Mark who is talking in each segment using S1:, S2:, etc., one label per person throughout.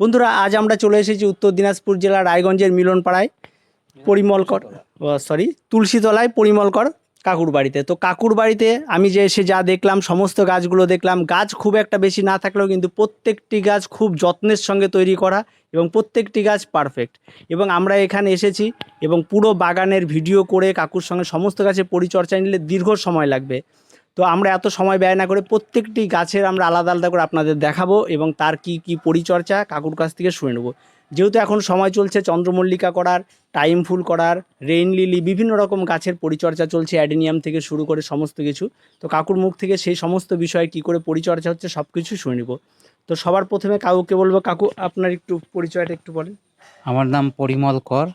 S1: বন্ধুরা, আজ আমরা চলে এসেছি উত্তর দিনাজপুর জেলার রায়গঞ্জের মিলনপাড়ায়, পরিমলকর সরি তুলসীতলায় পরিমলকর কাকুর বাড়িতে। তো কাকুর বাড়িতে আমি যে এসে যা দেখলাম, সমস্ত গাছগুলো দেখলাম, গাছ খুব একটা বেশি না থাকলেও কিন্তু প্রত্যেকটি গাছ খুব যত্নের সঙ্গে তৈরি করা এবং প্রত্যেকটি গাছ পারফেক্ট এবং আমরা এখানে এসেছি এবং পুরো বাগানের ভিডিও করে কাকুর সঙ্গে সমস্ত গাছের পরিচর্যা নিলে দীর্ঘ সময় লাগবে। তো আমরা এত সময় ব্যয় না করে প্রত্যেকটি গাছের আমরা আলাদা আলাদা করে আপনাদের দেখাবো এবং তার কি কি পরিচর্যা কাকুর কাছ থেকে শুনে নেব। যেহেতু এখন সময় চলছে চন্দ্রমল্লিকা করার টাইম ফুল করার রেইন লিলি বিভিন্ন রকম গাছের পরিচর্যা চলছে অ্যাডেনিয়াম থেকে শুরু করে সমস্ত কিছু। তো কাকুর মুখ থেকে সেই সমস্ত বিষয়ে কি করে পরিচর্যা হচ্ছে সব কিছু শুনে নেব। তো সবার প্রথমে কাকুকে বলব কাকু আপনার একটু পরিচয়টা একটু বলেন।
S2: আমার নাম পরিমল কর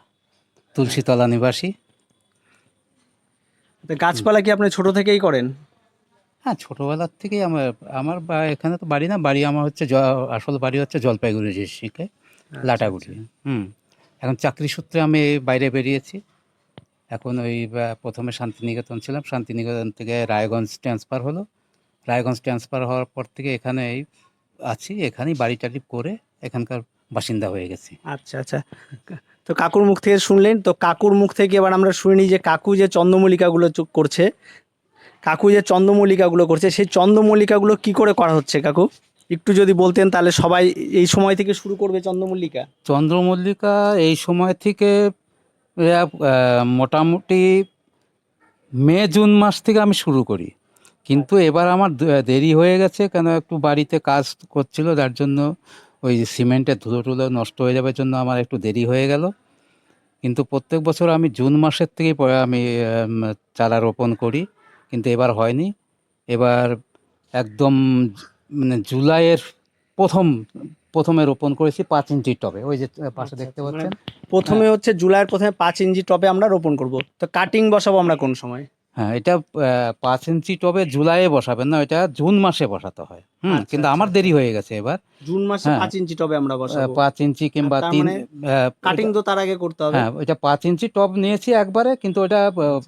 S2: তুলসীতলা নিবাসী।
S1: তো গাছপালা কি আপনি ছোট থেকেই করেন?
S2: হ্যাঁ ছোটোবেলার থেকেই আমার আমার বা- এখানে তো বাড়ি না বাড়ি আমার হচ্ছে জ- আসল বাড়ি হচ্ছে জলপাইগুড়ি ডিস্ট্রিক্টে লাটাগুড়ি হুম। এখন চাকরি সূত্রে আমি বাইরে বেরিয়েছি। এখন ওই বা, প্রথমে শান্তিনিকেতন ছিলাম। শান্তিনিকেতন থেকে রায়গঞ্জ ট্রান্সফার হলো। রায়গঞ্জ ট্রান্সফার হওয়ার পর থেকে এখানেই আছি এখানেই বাড়ি টাড়ি করে এখানকার বাসিন্দা হয়ে গেছি।
S1: আচ্ছা আচ্ছা। তো কাকুর মুখ থেকে শুনলেন? তো কাকুর মুখ থেকে এবার আমরা শুনি যে কাকু যে চন্দ্রমল্লিকাগুলো চো- করছে কাকু যে চন্দ্রমল্লিকাগুলো করছে, সেই চন্দ্রমল্লিকাগুলো কি করে করা হচ্ছে কাকু? একটু যদি বলতেন তাহলে সবাই এই সময় থেকে শুরু করবে চন্দ্রমল্লিকা।
S2: চন্দ্রমল্লিকা এই সময় থেকে মোটামুটি মে, জুন মাস থেকে আমি শুরু করি। কিন্তু এবার আমার দেরি হয়ে গেছে, কেন একটু বাড়িতে কাজ করছিল, যার জন্য ওই সিমেন্টের ধুলো টুলো নষ্ট হয়ে যাবার জন্য আমার একটু দেরি হয়ে গেল। কিন্তু প্রত্যেক বছর আমি জুন মাসের থেকেই আমি চারা রোপণ করি। কিন্তু এবার হয়নি। এবার একদম মানে জুলাইয়ের প্রথম প্রথমে রোপণ করেছি পাঁচ ইঞ্চি টবে। ওই যে পাশে
S1: আচ্ছা,
S2: দেখতে
S1: আচ্ছা,
S2: পাচ্ছেন?
S1: প্রথমে হচ্ছে জুলাইয়ের প্রথমে পাঁচ ইঞ্চি টবে আমরা রোপণ করব। তো কাটিং বসাবো আমরা কোন সময়?
S2: হ্যাঁ এটা পাঁচ ইঞ্চি টবে জুলাইয়ে বসাবেন না এটা জুন মাসে বসাতে হয়। হুম
S1: আচ্ছা,
S2: কিন্তু
S1: আচ্ছা,
S2: আমার দেরি হয়ে গেছে এবার।
S1: জুন মাসে
S2: হ্যাঁ।
S1: পাঁচ ইঞ্চি টবে আমরা বসাবো।
S2: পাঁচ ইঞ্চি কিংবা তিন
S1: মানে কাটিং তো তার আগে করতে হবে।
S2: হ্যাঁ এটা পাঁচ ইঞ্চি টব নিয়েছি একবারে কিন্তু
S1: আচ্ছা,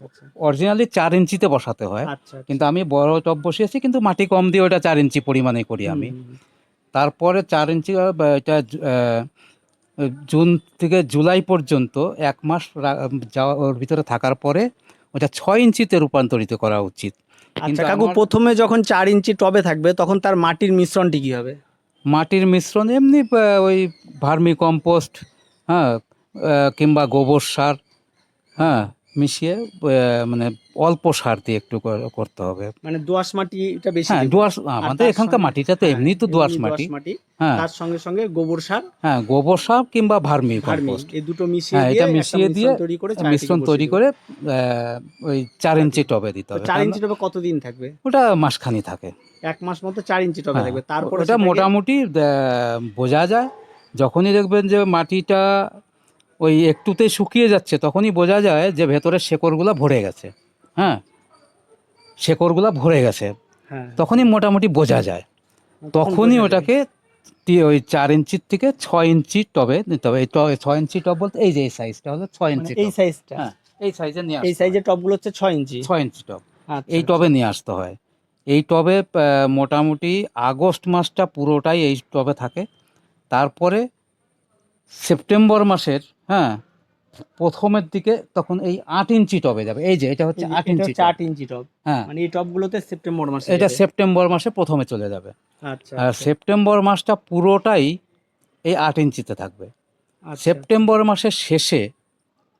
S1: আচ্ছা।
S2: অরিজিনালি চার ইঞ্চিতে বসাতে হয়।
S1: আচ্ছা
S2: কিন্তু আমি বড় টব বসিয়েছি কিন্তু মাটি কম দিয়ে ওটা চার ইঞ্চি পরিমাণে করি আমি। তারপরে চার ইঞ্চি এটা জুন থেকে জুলাই পর্যন্ত এক মাস যাওয়া ওর ভিতরে থাকার পরে ওটা ছয় ইঞ্চিতে রূপান্তরিত করা উচিত।
S1: আচ্ছা কাকু প্রথমে যখন চার ইঞ্চি টবে থাকবে তখন তার মাটির মিশ্রণটি কী হবে?
S2: মাটির মিশ্রণ এমনি ওই ভার্মি কম্পোস্ট হ্যাঁ কিংবা গোবর সার হ্যাঁ মিশিয়ে মানে অল্প সার দিয়ে একটু কর- করতে হবে।
S1: মানে দোআঁশ মাটিটা বেশি
S2: হ্যাঁ দোয়াশ আমাদের এখানকার মাটিটা তো
S1: হ্যাঁ,
S2: এমনি তো দোয়াশ মাটি।
S1: মাটি।
S2: হ্যাঁ।
S1: তার সঙ্গে সঙ্গে গোবর সার।
S2: হ্যাঁ গোবর সার কিংবা ভার্মি কম্পোস্ট।
S1: এই দুটো মিশিয়ে
S2: হ্যাঁ এটা মিশিয়ে দিয়ে
S1: তৈরি করে
S2: মিশ্রণ তৈরি করে ওই চার ইঞ্চি টবে দিতে হবে।
S1: চার ইঞ্চি টবে কতদিন থাকবে?
S2: ওটা মাসখানি থাকে।
S1: এক মাস মতো চার ইঞ্চি টবে
S2: হ্যাঁ,
S1: থাকবে। তারপর
S2: ওটা মোটামুটি বোঝা যায়। যখনই দেখবেন যে মাটিটা ওই একটুতে শুকিয়ে যাচ্ছে তখনই বোঝা যায় যে ভেতরের শেকড়গুলো ভরে গেছে। হ্যাঁ? শেকড়গুলো ভরে গেছে।
S1: হ্যাঁ।
S2: তখনই মোটামুটি বোঝা যায়। তখনই ওটাকে ওই চার ইঞ্চির থেকে ছয় ইঞ্চি টবে নিতে হবে ছয় ইঞ্চি টব বলতে এই যে এই সাইজটা হলো ছয়
S1: মানে
S2: ইঞ্চি
S1: এই সাইজটা
S2: হ্যাঁ এই সাইজে নিয়ে
S1: এই। সাইজের টবগুলো হচ্ছে ছয় ইঞ্চি।
S2: ছয় ইঞ্চি টব।
S1: আচ্ছা,
S2: এই টবে নিয়ে আসতে হয়। এই টবে মোটামুটি আগস্ট মাসটা পুরোটাই এই টবে থাকে। তারপরে সেপ্টেম্বর মাসের হ্যাঁ প্রথমের দিকে তখন এই আট ইঞ্চি টবে যাবে। এই যে এটা হচ্ছে আট ইঞ্চি
S1: আট ইঞ্চি টব।
S2: হ্যাঁ।
S1: মানে এই টবগুলোতে সেপ্টেম্বর মাসে
S2: এটা সেপ্টেম্বর মাসে প্রথমে চলে যাবে।
S1: আচ্ছা
S2: আর
S1: আচ্ছা,
S2: সেপ্টেম্বর মাসটা পুরোটাই এই আট ইঞ্চিতে থাকবে।
S1: আচ্ছা।
S2: সেপ্টেম্বর মাসের শেষে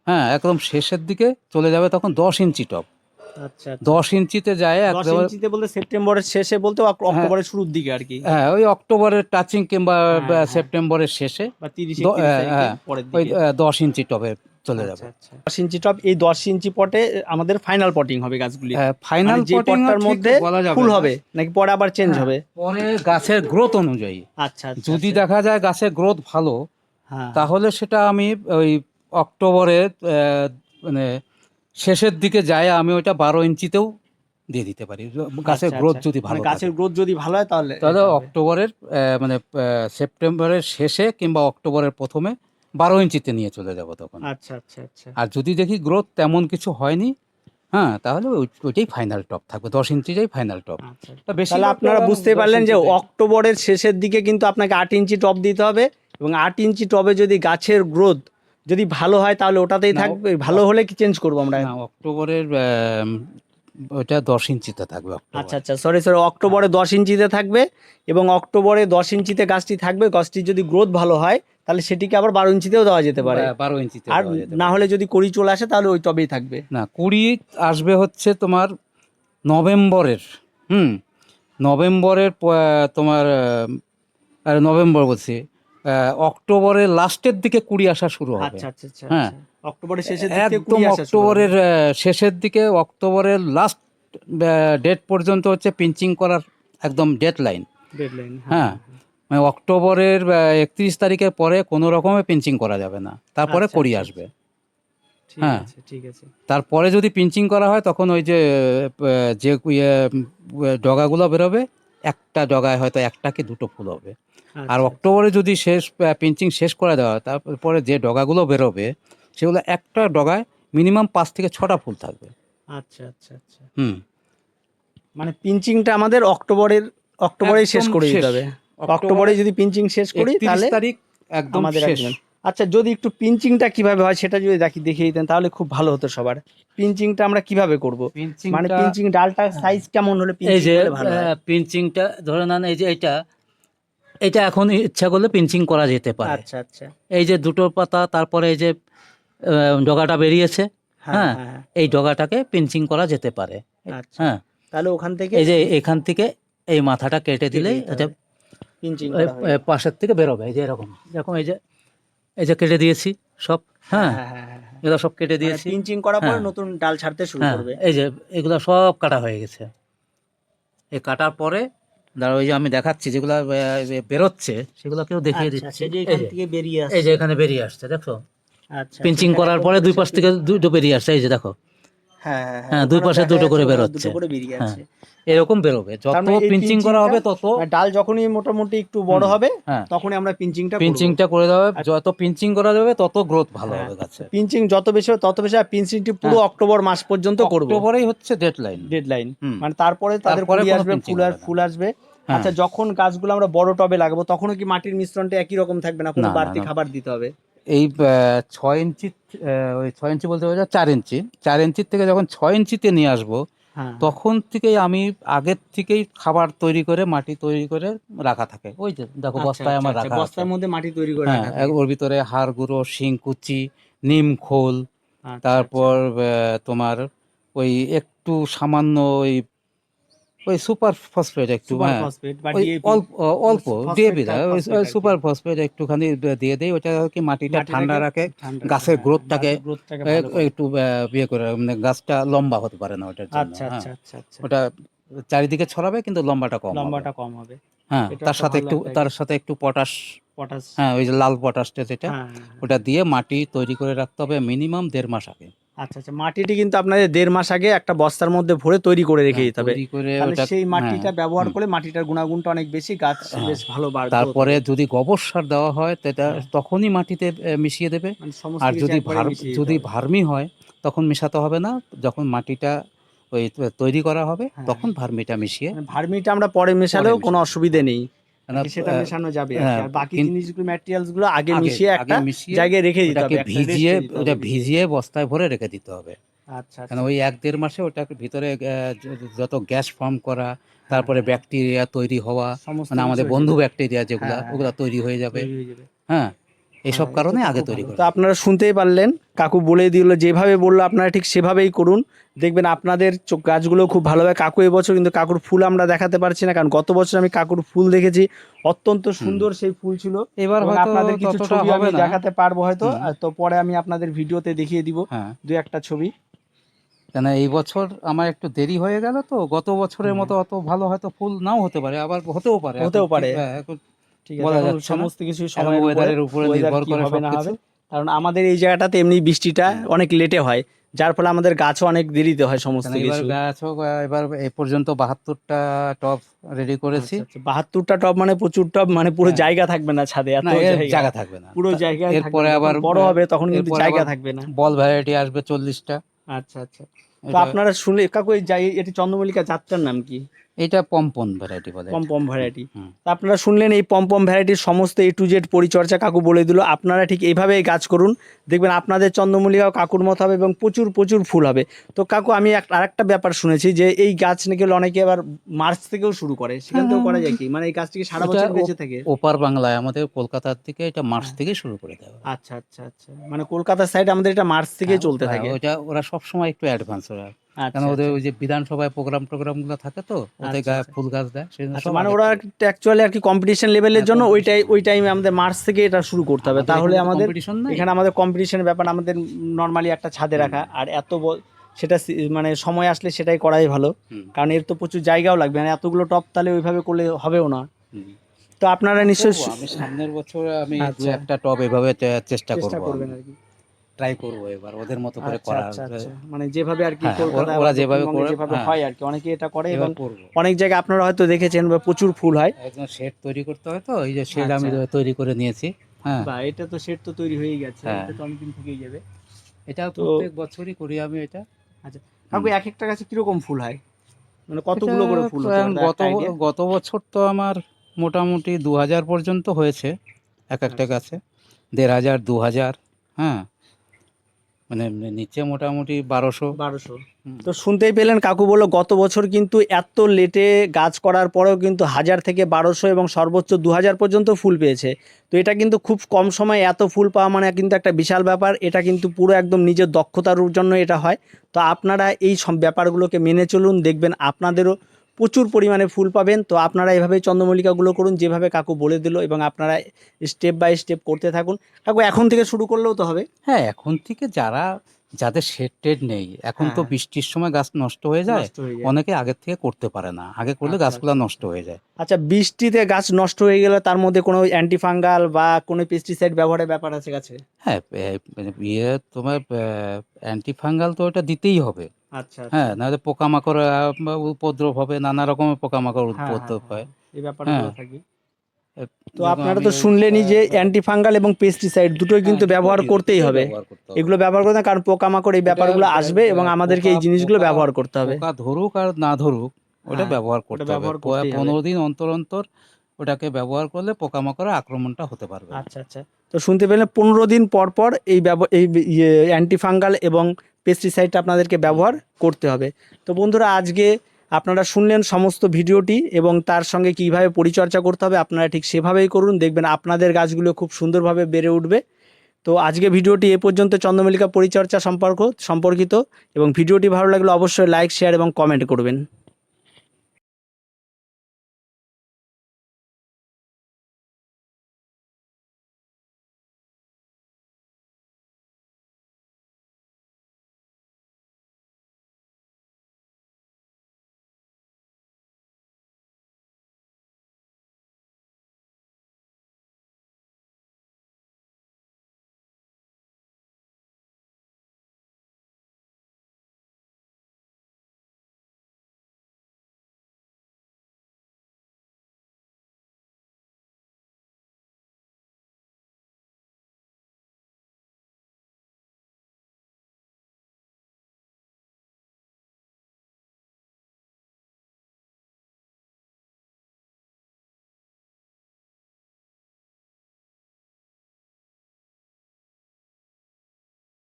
S2: হ্যাঁ একদম শেষের দিকে চলে যাবে তখন দশ ইঞ্চি টব।
S1: আচ্ছা আচ্ছা।
S2: দশ ইঞ্চিতে যায় একেবারে
S1: ইঞ্চিতে বলতে সেপ্টেম্বরের শেষে বলতে অক্টোবরের শুরুর দিকে আর কি।
S2: হ্যাঁ ওই অক্টোবরের টাচিং কিংবা
S1: হ্যাঁ, হ্যাঁ।
S2: সেপ্টেম্বরের শেষে
S1: বা তিরিশ
S2: হ্যাঁ, হ্যাঁ, ওই দশ ইঞ্চি টবে চলে
S1: আচ্ছা,
S2: যাবে।
S1: আচ্ছা। দশ ইঞ্চি টপ এই দশ ইঞ্চি পটে আমাদের ফাইনাল পটিং হবে গাছগুলি।
S2: ফাইনাল
S1: মানে যে পটটার মধ্যে ফুল হবে নাকি পরে আবার চেঞ্জ হবে?
S2: পরে গাছের গ্রোথ অনুযায়ী।
S1: আচ্ছা আচ্ছা,
S2: যদি। দেখা যায় গাছের গ্রোথ ভালো
S1: হ্যাঁ।
S2: তাহলে সেটা আমি ওই অক্টোবরের আহ, মানে শেষের দিকে যায় আমি ওইটা বারো ইঞ্চিতেও দিয়ে দিতে পারি। গাছের গ্রোথ। যদি
S1: মানে
S2: ভালো
S1: গাছের গ্রোথ যদি ভালো হয় তাহলে
S2: তাহলে অক্টোবরের মানে সেপ্টেম্বরের শেষে কিংবা অক্টোবরের প্রথমে বারো ইঞ্চিতে নিয়ে চলে যাব তখন।
S1: আচ্ছা আচ্ছা আচ্ছা।
S2: আর যদি দেখি গ্রোথ তেমন কিছু হয়নি হ্যাঁ তাহলে ওইটাই ফাইনাল টপ থাকবে দশ ইঞ্চিটাই ফাইনাল টপ
S1: আচ্ছা
S2: তা বেশি
S1: তাহলে আপনারা বুঝতে পারলেন যে অক্টোবরের শেষের দিকে কিন্তু আপনাকে আট ইঞ্চি টপ দিতে হবে এবং আট ইঞ্চি টবে যদি গাছের গ্রোথ যদি ভালো হয় তাহলে ওটাতেই থাকবে। ভালো হলে কি চেঞ্জ করব আমরা?
S2: অক্টোবরের ওটা দশ ইঞ্চিতে থাকবে
S1: আচ্ছা আচ্ছা সরি সরি অক্টোবরে দশ ইঞ্চিতে থাকবে এবং অক্টোবরে দশ ইঞ্চিতে গাছটি থাকবে গাছটির যদি গ্রোথ ভালো হয় তাহলে সেটিকে আবার বারো ইঞ্চিতেও দেওয়া যেতে পারে।
S2: বারো ইঞ্চিতে
S1: আর না হলে যদি কুড়ি চলে আসে তাহলে ওই টবেই থাকবে।
S2: না কুড়ি আসবে হচ্ছে তোমার নভেম্বরের হুম নভেম্বরের তোমার আরে নভেম্বর বলছি অক্টোবরের লাস্টের দিকে কুড়ি আসা শুরু হবে।
S1: আচ্ছা আচ্ছা আচ্ছা
S2: হ্যাঁ।
S1: অক্টোবরের শেষের দিকে
S2: একদম। অক্টোবরের শেষের দিকে অক্টোবরের লাস্ট ডেট পর্যন্ত হচ্ছে পিঞ্চিং করার একদম ডেড লাইন হ্যাঁ। মানে অক্টোবরের একত্রিশ তারিখের পরে কোনো রকমে পিঞ্চিং করা যাবে না। তারপরে
S1: আচ্ছা,
S2: করি
S1: আচ্ছা,
S2: আসবে। হ্যাঁ।
S1: ঠিক আছে।
S2: তারপরে যদি পিঞ্চিং করা হয় তখন ওই যে যে ইয়ে, ডগাগুলো বেরোবে একটা ডগায় হয়তো একটা কি দুটো ফুল হবে। আর
S1: আচ্ছা,
S2: অক্টোবরে যদি শেষ পিঞ্চিং শেষ করে দেওয়া হয় তারপরে যে ডগাগুলো বেরোবে সেগুলো একটা ডগায় মিনিমাম পাঁচ থেকে ছটা ফুল থাকবে।
S1: আচ্ছা আচ্ছা আচ্ছা।
S2: হুম।
S1: মানে পিঞ্চিংটা আমাদের অক্টোবরের অক্টোবরেই শেষ করে দিতে হবে। অক্টোবরে যদি পিঞ্চিং শেষ করি তাহলে
S2: তারিখ একদম
S1: আমাদের আচ্ছা যদি একটু পিঞ্চিংটা কীভাবে হয় সেটা যদি দেখি দেখিয়ে দিতেন তাহলে খুব ভালো হতো সবার। পিঞ্চিংটা আমরা কীভাবে করব? মানে পিঞ্চিং ডালটা সাইজ কেমন হলে
S3: এই
S1: পিঞ্চিং
S3: যে
S1: ভালো হয়?
S3: পিঞ্চিংটা ধরে নেন এই যে এটা এটা এখন ইচ্ছা করলে পিঞ্চিং করা যেতে পারে।
S1: আচ্ছা আচ্ছা।
S3: এই যে দুটো পাতা তারপরে এই যে ডগাটা বেরিয়েছে
S1: হ্যাঁ
S3: হ্যাঁ।
S1: হ্যাঁ
S3: এই ডগাটাকে পিঞ্চিং করা যেতে পারে।
S1: আচ্ছা।
S3: হ্যাঁ।
S1: তাহলে ওখান থেকে
S3: এই যে এখান থেকে এই মাথাটা কেটে দিলেই এটা পাশের থেকে বেরোবে এই যে এরকম। এরকম এই যে এই যে কেটে দিয়েছি সব হ্যাঁ।
S1: হ্যাঁ হ্যাঁ হ্যাঁ
S3: এগুলো সব কেটে দিয়েছি।
S1: পিঞ্চিং করার পর
S3: হ্যাঁ।
S1: নতুন ডাল ছাড়তে শুরু
S3: হ্যাঁ
S1: করবে।
S3: এই যে এগুলো সব কাটা হয়ে গেছে। এই কাটার পরে দাঁড়া ওই যে আমি দেখাচ্ছি যেগুলো বেরোচ্ছে সেগুলো কেউ দেখিয়ে
S1: আচ্ছা,
S3: দিচ্ছি। এই যে,
S1: বেরিয়ে আসছে
S3: যে এখানে বেরিয়ে আসছে দেখো। পিঞ্চিং করার পরে দুই পাশ থেকে দুটো বেরিয়ে আসছে এই যে দেখো।
S1: হ্যাঁ হ্যাঁ
S3: হ্যাঁ, দুই পাশে দুটো করে বেরোচ্ছে। হ্যাঁ। এরকম বেরোবে। যত
S1: তার মানে
S3: পিঞ্চিং করা হবে তত
S1: মানে ডাল যখনই মোটামুটি একটু বড় হবে
S3: হ্যাঁ।
S1: তখনই আমরা পিঞ্চিংটা
S2: পিঞ্চিংটা করে দেওয়া হবে। যত পিঞ্চিং করা যাবে তত গ্রোথ ভালো
S1: হ্যাঁ।
S2: হবে গাছে।
S1: পিঞ্চিং যত বেশি হবে তত বেশি আর পিঞ্চিংটি পুরো
S2: হ্যাঁ।
S1: অক্টোবর মাস পর্যন্ত করব।
S2: অক্টোবরেই হচ্ছে ডেড লাইন
S1: ডেডলাইন
S2: হুম।
S1: মানে তারপরে তাদের কুড়ি আসবে ফুল আর ফুল আসবে।
S2: হ্যাঁ।
S1: আচ্ছা যখন গাছগুলো আমরা বড় টবে লাগাবো তখনও কি মাটির মিশ্রণটা একই রকম থাকবে না? কোনো বাড়তি। খাবার দিতে হবে?
S2: এই ছয় ইঞ্চি ওই ছয় ইঞ্চি বলতে পারছি চার ইঞ্চি। চার ইঞ্চির থেকে যখন ছয় ইঞ্চিতে নিয়ে আসব
S1: হ্যাঁ।
S2: তখন থেকেই আমি আগের থেকেই খাবার তৈরি করে মাটি তৈরি করে রাখা থাকে। ওই যে দেখো
S1: আচ্ছা,
S2: বস্তায় আমার
S1: আচ্ছা,
S2: রাখা
S1: বস্তার মধ্যে মাটি তৈরি করে
S2: হ্যাঁ ওর ভিতরে হাড় গুঁড়ো শিংকুচি নিম খোল
S1: আচ্ছা,
S2: তারপর তোমার ওই একটু সামান্য ওই ওই সুপার ফসফেট একটু হ্যাঁ। ওই অল্প অল্প ডিএপি
S1: টা, phosphate
S2: সুপার ফসফেট একটুখানি দিয়ে দেই ওটা কি মাটিটা ঠান্ডা রাখে গাছের growth-টাকে
S1: গাছের করে।
S2: একটু ইয়ে করে মানে গাছটা লম্বা হতে পারে না ওটার জন্য
S1: আচ্ছা
S2: হ্যাঁ।
S1: আচ্ছা আচ্ছা
S2: ওটা চারিদিকে ছড়াবে কিন্তু লম্বাটা কম
S1: লম্বাটা কম হবে।
S2: হ্যাঁ তার সাথে একটু তার সাথে একটু পটাশ
S1: পটাশ।
S2: হ্যাঁ ওই যে লাল পটাশটা যেটা
S1: হ্যাঁ হ্যাঁ, হ্যাঁ।
S2: ওটা দিয়ে মাটি তৈরি করে রাখতে হবে মিনিমাম দেড় মাস আগে।
S1: আচ্ছা আচ্ছা। মাটিটি কিন্তু আপনাদের দেড় মাস আগে একটা বস্তার মধ্যে ভরে তৈরি করে রেখে
S2: হ্যাঁ,
S1: দিতে হবে। সেই মাটিটা
S2: হ্যাঁ,
S1: ব্যবহার করে মাটিটার গুণাগুণটা অনেক বেশি গাছ
S2: হ্যাঁ।
S1: বেশ ভালো বাড়বে
S2: তারপরে যদি গোবর সার দেওয়া হয় সেটা। তখনই মাটিতে মিশিয়ে দেবে।
S1: মানে
S2: আর যদি যদি ভার্মি হয় তখন মেশাতে হবে না। যখন মাটিটা ওই তৈরি করা হবে। তখন ভার্মিটা মিশিয়ে
S1: মানে ভার্মিটা আমরা পরে মেশালেও কোনো অসুবিধে নেই। সেটা মেশানো যাবে আর।
S2: হ্যাঁ,
S1: বাকি জিনিসগুলো ম্যাটেরিয়ালসগুলো আগে মিশিয়ে একটা জায়গায় রেখে দিতে হবে
S2: ভিজিয়ে ওটা ভিজিয়ে বস্তায় ভরে রেখে দিতে হবে।
S1: আচ্ছা
S2: কেন
S1: আচ্ছা।
S2: ওই এক দেড় মাসে ওটাকে ভিতরে যত গ্যাস ফর্ম করা তারপরে ব্যাকটেরিয়া তৈরি হওয়া মানে আমাদের বন্ধু ব্যাকটেরিয়া যেগুলো
S1: হ্যাঁ, হ্যাঁ,
S2: ওগুলো হয়ে
S1: তৈরি হয়ে যাবে।
S2: হ্যাঁ। এইসব
S1: হ্যাঁ,
S2: কারণে আগে তৈরি। করে
S1: তো আপনারা শুনতেই পারলেন কাকু বলে দিল যেভাবে বলল আপনারা ঠিক সেভাবেই করুন। দেখবেন আপনাদের গাছগুলো খুব ভালো হবে কাকু এবছর কিন্তু কাকুর ফুল আমরা দেখাতে পারছি না কারণ গত বছর আমি কাকুর ফুল দেখেছি অত্যন্ত সুন্দর সেই ফুল ছিল।
S2: এবার হয়তো
S1: আপনাদের কিছু ছবি আমি দেখাতে পারব হয়তো। তো পরে আমি আপনাদের ভিডিওতে দেখিয়ে দিব
S2: হ্যাঁ।
S1: দু একটা ছবি।
S2: কেন এই বছর আমার একটু দেরি হয়ে গেল তো? গত বছরের মতো অত ভালো হয়তো ফুল নাও হতে পারে আবার হতেও পারে।
S1: হতেও পারে। ঠিক আছে। সমস্ত কিছু
S2: এখন ওয়েদারের উপরে নির্ভর করে
S1: হবে না হবে? কারণ আমাদের এই জায়গাটাতে এমনি বৃষ্টিটা অনেক লেটে হয় যার ফলে আমাদের গাছও অনেক দেরিতে হয় সমস্ত কিছু।
S2: গাছ হোক, আহ, এবার এ পর্যন্ত বাহাত্তরটা টপ রেডি করেছি।
S1: আচ্ছা, আচ্ছা, বাহাত্তরটা টব মানে প্রচুর টব মানে পুরো
S2: হ্যাঁ।
S1: জায়গা থাকবে না ছাদে এত জায়গা।
S2: জায়গা থাকবে না।
S1: পুরো জায়গায়
S2: এরপরে আবার
S1: বড় হবে তখন কিন্তু জায়গা থাকবে না।
S2: বল ভ্যারাইটি আসবে চল্লিশটা।
S1: আচ্ছা আচ্ছা। তো আপনারা শুনলে কাকু এই যাই এটি চন্দ্রমল্লিকা যাত্রার নাম কি?
S2: এটা পম্পন ভ্যারাইটি বলে
S1: পম পম ভ্যারাইটি। আপনারা শুনলেন এই পম পম ভ্যারাইটির সমস্ত এ টু জেড পরিচর্যা কাকু বলে দিল। আপনারা ঠিক এইভাবেই গাছ করুন। দেখবেন আপনাদের চন্দ্রমল্লিকাও কাকুর মতো হবে এবং প্রচুর প্রচুর ফুল হবে। তো কাকু আমি আরেকটা ব্যাপার শুনেছি যে এই গাছ নাকি অনেকে আবার মার্চ থেকেও শুরু করে। সেখান থেকেও করা যায় কি? মানে এই গাছটিকে সারা বছর বেঁচে থাকে?
S2: ওপার বাংলায় আমাদের কলকাতার থেকে এটা মার্চ থেকে শুরু করে দেয়
S1: আচ্ছা আচ্ছা আচ্ছা। মানে কলকাতার সাইড আমাদের এটা মার্চ থেকে চলতে
S2: হ্যাঁ,
S1: থাকে।
S2: ওটা ওরা সব সময় একটু অ্যাডভান্স ওরা কেন ওদের
S1: আচ্ছা।
S2: ওই যে বিধানসভায় প্রোগ্রাম টোগ্রামগুলো থাকে তো ওদের
S1: আচ্ছা,
S2: গায়ে
S1: আচ্ছা।
S2: ফুল গাছ দেয়
S1: আচ্ছা মানে ওরা অ্যাকচুয়ালি আর কি কম্পিটিশন লেভেলের
S2: হ্যাঁ,
S1: জন্য ওই টাই ওই টাইমে আমাদের মার্চ থেকে এটা শুরু করতে হবে। তাহলে আমাদের এখানে আমাদের কম্পিটিশনের ব্যাপার আমাদের নর্মালি একটা ছাদে রাখা। আর এত সেটা মানে সময় আসলে সেটাই করাই ভালো। কারণ এর তো প্রচুর জায়গাও লাগবে। মানে এতগুলো টপ তাহলে ওইভাবে করলে হবেও না। তো আপনারা নিশ্চয়ই
S2: সামনের বছর আমি
S1: আচ্ছা।
S2: একটা টব এভাবে চেষ্টা করব
S1: করবেন আর কি।
S2: ট্রাই করব এবার ওদের মতো করে
S1: আচ্ছা,
S2: করা
S1: আচ্ছা, আচ্ছা। মানে যেভাবে আর কি
S2: হ্যাঁ, ওরা- যেভাবে করে,
S1: যেভাবে
S2: হ্যাঁ।
S1: হয় আর কি অনেকে এটা করে এবং অনেক জায়গায় আপনারা হয়তো দেখেছেন বা প্রচুর ফুল হয়
S2: একদম শেড তৈরি করতে হয় তো এই যে শেড আমি। তৈরি করে নিয়েছি হ্যাঁ
S1: বা এটা তো সেট তো তৈরি হয়েই গেছে
S2: হ্যাঁ।
S1: এটা তো অনেকদিন থেকেই যাবে
S2: এটা প্রত্যেক বছরই করি আমি এটা আচ্ছা
S1: কাকু এক একটা গাছে কীরকম ফুল হয় মানে কতগুলো করে ফুল
S2: গত গত বছর তো আমার মোটামুটি দু হাজার পর্যন্ত হয়েছে এক একটা। গাছে দেড় হাজার দু হাজার হ্যাঁ মানে নিচে মোটামুটি বারোশো।
S1: বারোশো। তো শুনতেই পেলেন কাকু বলল গত বছর কিন্তু এত লেটে গাছ করার পরেও কিন্তু হাজার থেকে বারোশো এবং সর্বোচ্চ দু হাজার পর্যন্ত ফুল পেয়েছে। তো এটা কিন্তু খুব কম সময়ে এত ফুল পাওয়া মানে কিন্তু একটা বিশাল ব্যাপার। এটা কিন্তু পুরো একদম নিজের দক্ষতার জন্য এটা হয়। তো আপনারা এই সব ব্যাপারগুলোকে মেনে চলুন দেখবেন আপনাদেরও প্রচুর পরিমাণে ফুল পাবেন। তো আপনারা এভাবেই চন্দ্রমল্লিকাগুলো করুন যেভাবে কাকু বলে দিল এবং আপনারা স্টেপ বাই স্টেপ করতে থাকুন। কাকু এখন থেকে শুরু করলেও তো হবে।
S2: হ্যাঁ এখন থেকে যারা যাদের শেড টেড নেই এখন তো
S1: হ্যাঁ।
S2: বৃষ্টির সময় গাছ নষ্ট হয়ে যায়। অনেকে আগের থেকে করতে পারে না। আগে করলে
S1: আচ্ছা,
S2: গাছগুলো নষ্ট হয়ে যায়।
S1: আচ্ছা বৃষ্টিতে গাছ নষ্ট হয়ে গেলে তার মধ্যে কোনো অ্যান্টিফাঙ্গাল বা কোনো পেস্টিসাইড ব্যবহারের ব্যাপার আছে গাছে?
S2: হ্যাঁ মানে ইয়ে তোমার অ্যান্টি ফাঙ্গাল তো ওটা দিতেই হবে।
S1: আচ্ছা
S2: হ্যাঁ নাহলে পোকামাকড় উপদ্রব হবে নানা রকমের পোকামাকড়
S1: হ্যাঁ,
S2: উপদ্রব
S1: হ্যাঁ,
S2: হয়।
S1: এই ব্যাপারগুলো
S2: হ্যাঁ।
S1: তো আপনারা তো শুনলেনই যে অ্যান্টিফাঙ্গাল এবং পেস্টিসাইড দুটোই কিন্তু
S2: হ্যাঁ,
S1: ব্যবহার করতেই হবে। এগুলো ব্যবহার করতে কারণ পোকামাকড় এই ব্যাপারগুলো আসবে এবং আমাদেরকে এই জিনিসগুলো ব্যবহার করতে হবে।
S2: পোকা ধরুক আর না ধরুক ওটা
S1: হ্যাঁ,
S2: ব্যবহার করতে হবে। পনেরো দিন অন্তর অন্তর ওটাকে ব্যবহার করলে পোকামাকড়ের আক্রমণটা হতে পারবে।
S1: আচ্ছা আচ্ছা। তো শুনতে পেলেন পনেরো দিন পর পর এই ব্যব- এই ইয়ে অ্যান্টিফাঙ্গাল এবং পেস্টিসাইডটা আপনাদেরকে ব্যবহার করতে হবে। তো বন্ধুরা, আজকে আপনারা শুনলেন সমস্ত ভিডিওটি এবং তার সঙ্গে কীভাবে পরিচর্যা করতে হবে আপনারা ঠিক সেভাবেই করুন। দেখবেন আপনাদের গাছগুলো খুব সুন্দরভাবে বেড়ে উঠবে। তো আজকে ভিডিওটি এ পর্যন্ত চন্দ্রমল্লিকা পরিচর্যা সম্পর্ক, সম্পর্কিত এবং ভিডিওটি ভালো লাগলে অবশ্যই লাইক শেয়ার এবং কমেন্ট করবেন।